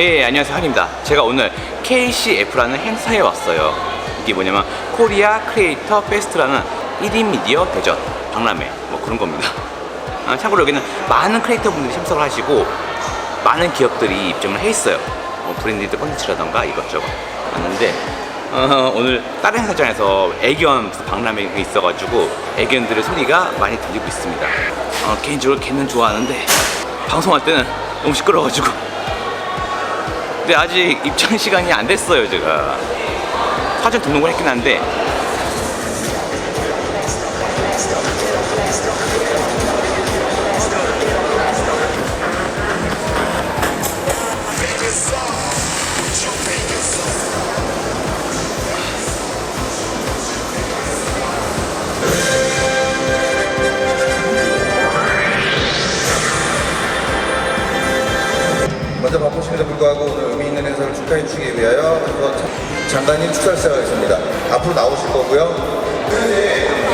예, 안녕하세요. 한입니다. 제가 오늘 KCF라는 행사에 왔어요. 이게 뭐냐면 코리아 크리에이터 페스트라는 1인 미디어 대전 박람회 뭐 그런 겁니다. 아, 참고로 여기는 많은 크리에이터 분들이 참석을 하시고 많은 기업들이 입점을 해 있어요. 뭐 브랜디드 콘텐츠라던가 이것저것 왔는데 어, 오늘 다른 행사장에서 애견 박람회가 있어가지고 애견들의 소리가 많이 들리고 있습니다. 어, 개인적으로 개는 좋아하는데 방송할 때는 너무 시끄러워가지고 근데 아직 입장 시간이 안 됐어요 제가. 사전 등록을 했긴 한데 먼저 바쁘심에도 불구하고 오늘 의미 있는 행사를 축하해 주시기 위하여 한번 장관님 축사를 시작하겠습니다. 앞으로 나오실 거고요.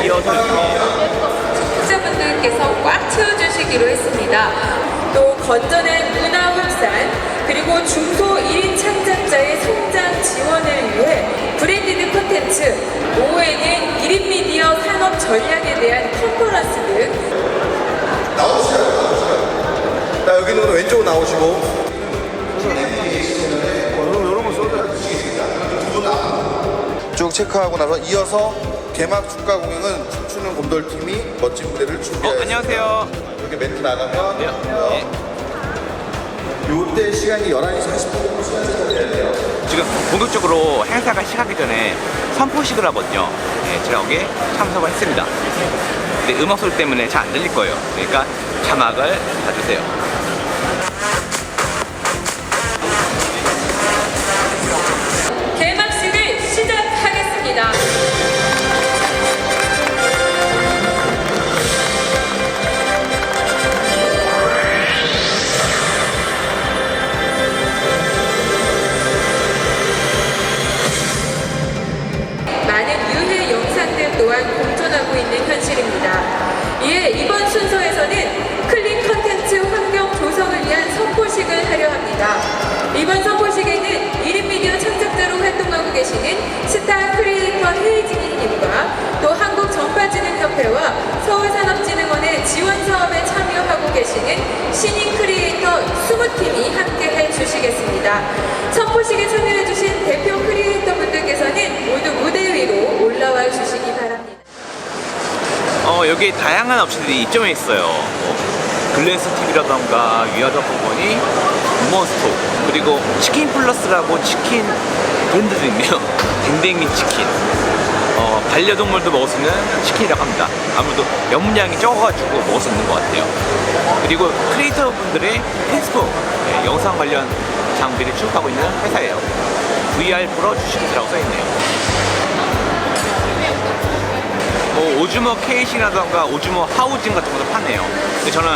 이어서 이렇게 청자분들께서 꽉 채워주시기로 했습니다. 또 건전한 문화 확산 그리고 중소 1인 창작자의 성장 지원을 위해 브랜디드 콘텐츠 5회는 1인 미디어 산업 전략에 대한 컨퍼런스 등 나오시죠. 나오시죠. 자, 여기는 왼쪽으로 나오시고. 쭉 체크하고 나서 이어서 개막 축가 공연은 춤추는 곰돌팀이 멋진 무대를 어, 준비하였습니다. 안녕하세요. 이렇게 멘트 나가면 네. 요때 시간이 11시 40분 시간이 돼요. 지금 본격적으로 행사가 시작하기 전에 선포식을 하거든요. 네, 제가 거기에 참석을 했습니다. 근데 음악 소리 때문에 잘 안 들릴 거예요. 그러니까 자막을 봐주세요 해주시겠습니다. 선포식에 참여해주신 대표 크리에이터 분들께서는 모두 무대 위로 올라와 주시기 바랍니다. 어, 여기 다양한 업체들이 입점해 있어요. 뭐, 글랜스 TV라던가 위아더 컴퍼니, 몬스토 그리고 치킨 플러스라고 치킨 브랜드도 있네요. 댕댕이 치킨. 어, 반려동물도 먹을 수 있는 치킨이라고 합니다. 아무래도 염량이 적어가지고 먹을 수 있는 것 같아요. 그리고 크리에이터 분들의 펜스포 네, 영상 관련 장비를 취급하고 있는 회사예요. VR 프로 주식이라고 써있네요. 뭐 오즈모 케이싱이라던가 오즈모 하우징 같은 것도 파네요. 근데 저는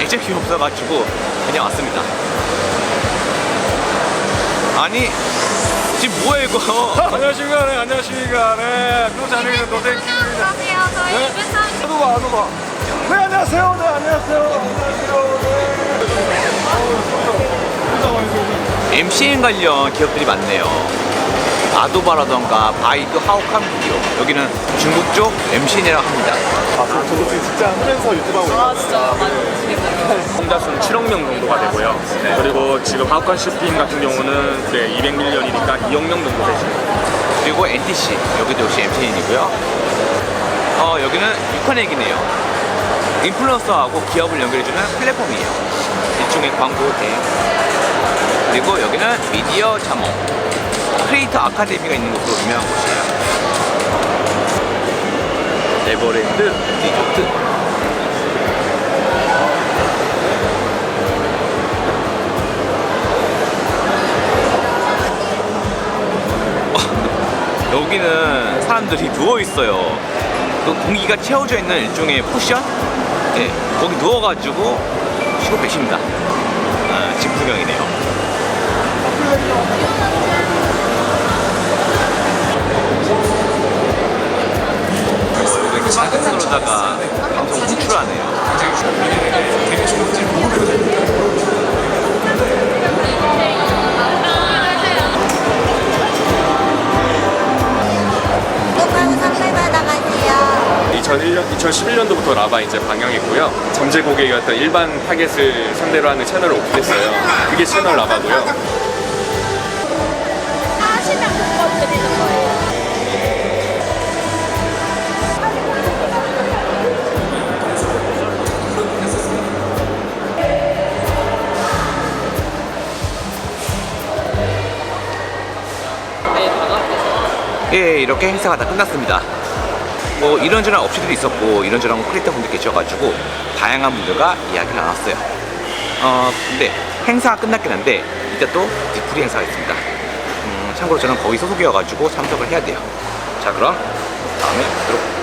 액정이 없어가지고 그냥 왔습니다. 아니 지금 뭐야 이거? 안녕하십니까, 네, 안녕하십니까, 네, 노땡큐입니다. 안녕하세요. 저희 네? 아도봐 아도봐. 네, 안녕하세요, 네, 안녕하세요, 안녕하세요, 네. MCN 관련 기업들이 많네요. 아도바라던가 바이두 하우캄 비디오 여기는 중국 쪽 MCN이라고 합니다. 아, 저, 저도 지금 진짜 하면서 유튜브 하고 있어요. 아 진짜 많이 수는 7억 명 정도가 되고요. 그리고 지금 하우칸 쇼핑 같은 경우는 네, 200밀리언이니까 2억 명 정도 되시는 그리고 NTC 여기도 역시 MCN이고요. 어 여기는 유커넥이네요. 인플루언서하고 기업을 연결해주는 플랫폼이에요. 일종의 광고 대행. 그리고 여기는 미디어 자몽 크리에이터 아카데미가 있는 곳으로 유명한 곳이에요. 네버랜드 리조트. 여기는 사람들이 누워 있어요. 그 공기가 채워져 있는 일종의 쿠션? 네, 거기 누워가지고 쉬고 계십니다. 아, 집 구경이네요. 2011년도부터 라바 이제 방영했고요. 잠재 고객이었던 일반 타겟을 상대로 하는 채널을 오픈했어요. 그게 채널 라바고요. 예, 이렇게 행사가 다 끝났습니다. 뭐 이런저런 업체들이 있었고 이런저런 크리에이터 분들 계셔가지고 다양한 분들과 이야기를 나눴어요. 어, 근데 행사가 끝났긴 한데 이제 또 디프리 행사가 있습니다. 음, 참고로 저는 거기 소속이어가지고 참석을 해야 돼요. 자, 그럼 다음에 뵙도록